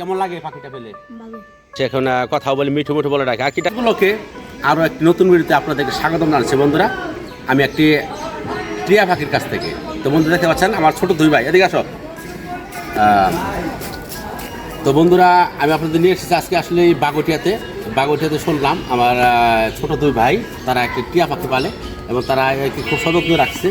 কেমন লাগে পাখিটা পেলে? এখন কথা বলে মিঠু মিঠু বলে ডাকে। আকিটাগুলোকে আরও একটি নতুন ভিডিওতে আপনাদেরকে স্বাগতম জানাচ্ছি বন্ধুরা। আমি একটি টিয়া পাখির কাছ থেকে। তো বন্ধু দেখতে পাচ্ছেন আমার ছোট দুই ভাই। এদিকে আসো। তো বন্ধুরা আমি আপনাদের নিয়ে এসেছি আজকে আসলে এই বাগটিয়াতে। বাগটিয়াতে শুনলাম আমার ছোট দুই ভাই তারা একটি টিয়া পাখি পালে এবং তারা একে খুব সযত্ন রাখছে।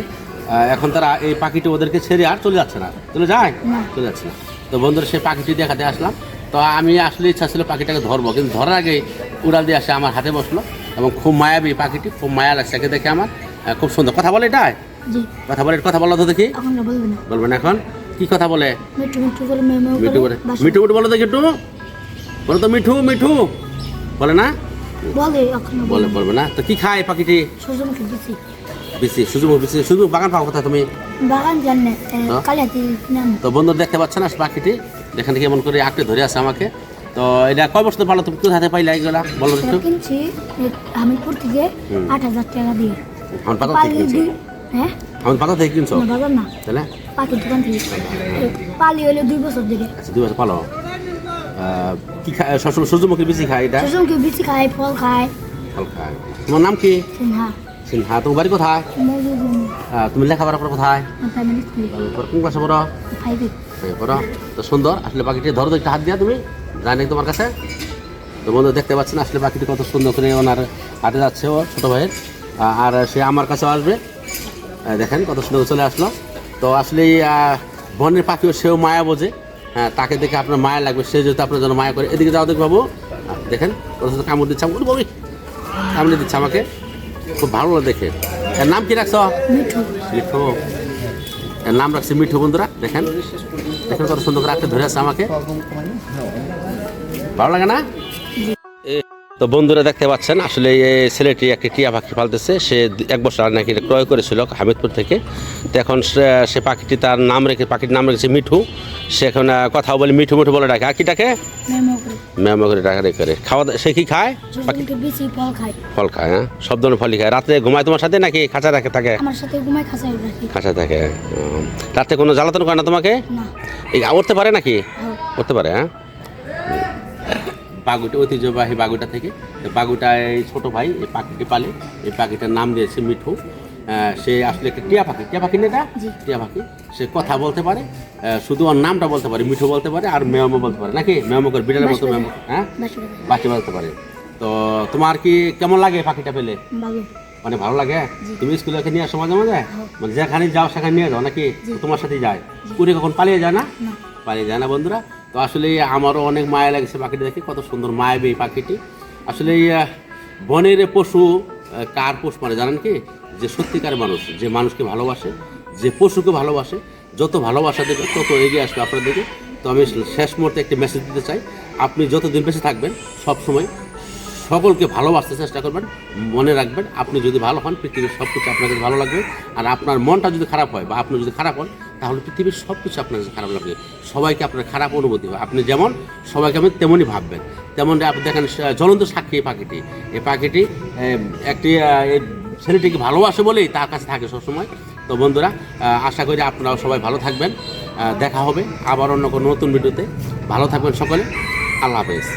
এখন তারা এই পাখিটি ওদেরকে ছেড়ে আর চলে যাচ্ছে না। চলে যায়? চলে যাচ্ছে না। তো বন্ধুরা সেই পাখিটি দেখাতে আসলাম। তো আমি আসলে ইচ্ছা ছিল পাখিটাকে ধরবো কিন্তু ধরার আগে উড়াল দিয়ে আসে আমার হাতে বসল এবং খুব মায়াবী পাখিটি খুব মায়া লাগছে একে দেখে আমার। খুব সুন্দর। কথা বলে এটাই জি। কথা বলে কথা বলো তো দেখি। বলবেন এখন? কি কথা বলে? মিঠু মেয়ে মিঠু মিঠু বলো দেখি একটু। বলো তো মিঠু মিঠু। বলে না? বলে না বলে বলে বলবে না। তো কি খায় পাখিটি? সূর্যমুখী বেশি সুযোগ বেশি শুধু বাগান পাবো কোথায় তুমি? বাগান জানে হ্যাঁ? কালিয়াতি নাম তো বন্ধু দেখতে পাচ্ছ না পাখিটি যেখান থেকে এমন করে আঁকড়ে ধরে আছে আমাকে। তো এটা কয় বছর ভালো তুমি কোথাতে পাইলে এইগুলা বলো একটু। কিনছি হামিদপুর থেকে। আট হাজার টাকা দিয়ে। আমার পাতা থেকে কিনছো? হ্যাঁ? আমার পাতা থেকে কিনছো? না বাজার না। তাহলে? পাখির দোকান থেকে। পালি হলে দুই বছর ধরে আচ্ছা দুই বছর পালো। কি খায় সূর্যমুখী বেশি খায় এটা? সূর্যমুখী বেশি খায় ফল খায়। ফল খায়। তোমার নাম কি? সিনহা। সিনহা তোমার বাড়ি কোথায় তুমি লেখাপড়া করো কোথায় কোন ক্লাসে পড়ো এই তো সুন্দর আসলে পাখিটি ধরো একটা হাত দিয়া তুমি জানি তোমার কাছে তো বন্ধু দেখতে পাচ্ছেন আসলে পাখিটি কত সুন্দর করে ওনার হাতে যাচ্ছে ও ছোটো ভাইয়ের আর সে আমার কাছেও আসবে দেখেন কত সুন্দর চলে আসলো তো আসলে বনের পাখিও সেও মায়া বোঝে হ্যাঁ তাকে দেখে আপনার মায়া লাগবে সে যেহেতু আপনার জন্য মায়া করে এদিকে যাও দেখি বাবু। আহ, দেখেন ওর সাথে কামড় দিচ্ছে কামড়ে দিচ্ছে আমাকে। খুব ভালো লাগে দেখে। এর নাম কি রাখছ? মিঠু। এর নাম রাখছে মিঠু বন্ধুরা দেখেন। দেখেন কত সুন্দর রাখতে ধরে আছে আমাকে। ভালো লাগে না? এ- তো বন্ধুরা দেখতে পাচ্ছেন আসলে এই ছেলেটি একটি টিয়া পাখি পালতেছে। সে এক বছর আর নাকি ক্রয় করেছিল হামিদপুর থেকে। তো এখন সে- পাখিটি তার নাম রেখে পাখির নাম রেখেছে মিঠু। সে এখন কথা বলে মিঠু মিঠু বলে ডাকে। আর কি ডাকে? ম্যাম করে। ডাকা করে। খাওয়া সে কি খায়? পাখি ফল খায়। হ্যাঁ? সব ধরনের ফলই খায়। রাতে ঘুমায় তোমার সাথে নাকি খাঁচা রাখে থাকে খাঁচা থাকে উম, রাত্রে কোনো জ্বালাতন করে না তোমাকে? উঠতে পারে নাকি? হ্যাঁ। করতে পারে হ্যাঁ? বাগুটা ঐতিহ্যবাহী বাগুটা থেকে। এই ছোটো ভাই এই পাখিটি পালে। এই পাখিটার নাম দিয়েছে মিঠু। সে আসলে একটা টিয়া পাখি। টিয়া পাখি না এটা টিয়া পাখি। সে কথা বলতে পারে শুধু ওর নামটা বলতে পারে মিঠু বলতে পারে আর মেয়মো বলতে পারে। নাকি? মেয়মো করে বিড়ালের মতো মেয়মো হ্যাঁ? বাকি বলতে পারে। তো তোমার কি কেমন লাগে পাখিটা পেলে? মানে ভালো লাগে। তুমি স্কুলে ওকে নিয়ে আসো মাঝে মাঝে? হ্যাঁ। মানে যেখানে যাও সেখানে নিয়ে যাও নাকি? তোমার সাথে যায়? উড়ে কখন পালিয়ে যায় না। পালিয়ে যায় না বন্ধুরা? তো আসলে আমারও অনেক মায়া লাগছে পাখিটি দেখে, কত সুন্দর মায়াবী এই পাখিটি। আসলে বনের পশু কার পোষ মানে জানেন কি? যে সত্যিকার মানুষ, যে মানুষকে ভালোবাসে, যে পশুকে ভালোবাসে, যত ভালোবাসা দেবে, তত এগিয়ে আসবে আপনার দিকে। তো আমি শেষ মুহূর্তে একটি মেসেজ দিতে চাই, আপনি যতদিন বেঁচে থাকবেন সব সময় সকলকে ভালোবাসতে চেষ্টা করবেন, মনে রাখবেন, আপনি যদি ভালো হন, পৃথিবীর সব কিছু আপনার কাছে ভালো লাগবে। আর আপনার মনটা যদি খারাপ হয় বা আপনি যদি খারাপ হন তাহলে পৃথিবীর সব কিছু আপনার কাছে খারাপ লাগবে। সবাইকে আপনার খারাপ অনুভূতি হবে। আপনি যেমন, সবাইকে আপনি তেমনই ভাববেন। তেমন আপনি দেখেন জ্বলন্ত সাক্ষী এই পাখিটি। এই পাখিটি একটি ছেলেটিকে ভালোবাসে বলেই তার কাছে থাকে সবসময়। তো বন্ধুরা আশা করি আপনারাও সবাই ভালো থাকবেন। দেখা হবে আবার অন্য কোনো নতুন ভিডিওতে। ভালো থাকবেন সকলে। আল্লাহ হাফেজ।